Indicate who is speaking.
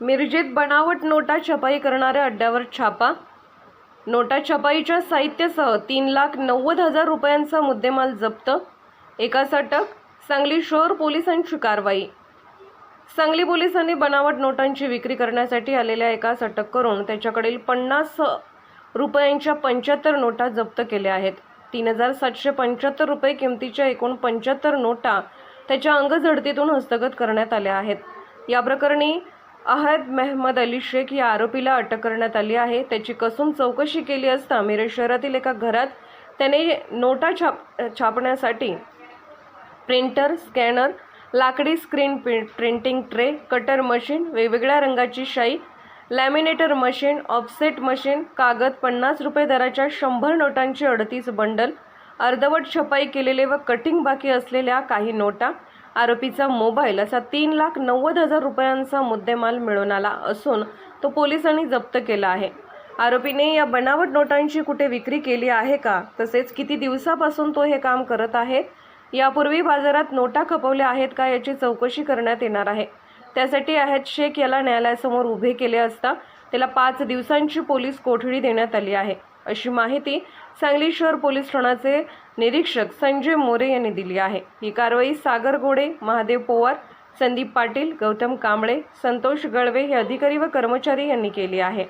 Speaker 1: मिरजेत बनावट नोटा छपाई करणाऱ्या अड्ड्यावर छापा. नोटा छपाईच्या साहित्यासह तीन लाख नव्वद हजार रुपयांचा मुद्देमाल जप्त. एकाच अटक सांगली शहर पोलिसांची कारवाई. सांगली पोलिसांनी बनावट नोटांची विक्री करण्यासाठी आलेल्या एकास अटक करून त्याच्याकडील पन्नास रुपयांच्या पंच्याहत्तर नोटा जप्त केल्या आहेत. तीन हजार सातशे पंच्याहत्तर रुपये किमतीच्या एकूण पंच्याहत्तर नोटा त्याच्या अंगझडतीतून हस्तगत करण्यात आल्या आहेत. या प्रकरणी अहद मेहमद अली शेख या आरोपीला अटक करण्यात आली आहे. त्याची कसून चौकशी केली असता मिरज शहरातील एका घरात त्याने नोटा छाप छापण्यासाठी प्रिंटर स्कॅनर लाकडी स्क्रीन प्रि- प्रिंटिंग ट्रे कटर मशीन वेगवेगळ्या रंगाची शाई लॅमिनेटर मशीन ऑफसेट मशीन कागद पन्नास रुपये दराच्या शंभर नोटांची अडतीस बंडल अर्धवट छपाई केलेले व कटिंग बाकी असलेल्या काही नोटा आरोपीचा मोबाईल असा तीन लाख नव्वद हजार रुपयांचा मुद्देमाल मिळून आला असून तो पोलिसांनी जप्त केला आहे. आरोपीने या बनावट नोटांची कुठे विक्री केली आहे का? तसेच किती दिवसापासून तो हे काम करत आहे? यापूर्वी बाजारात नोटा खपवल्या आहेत का याची चौकशी करण्यात येणार आहे. त्यासाठी अहद शेख याला न्यायालयासमोर उभे केले असता त्याला पाच दिवसांची पोलीस कोठडी देण्यात आली आहे. अशी माहिती सांगली शहर पोलीस ठाण्याचे निरीक्षक संजय मोरे यांनी दिली आहे. ही कारवाई सागर गोडे महादेव पोवार संदीप पाटील गौतम कांबळे संतोष गळवे हे अधिकारी व कर्मचारी यांनी केली आहे.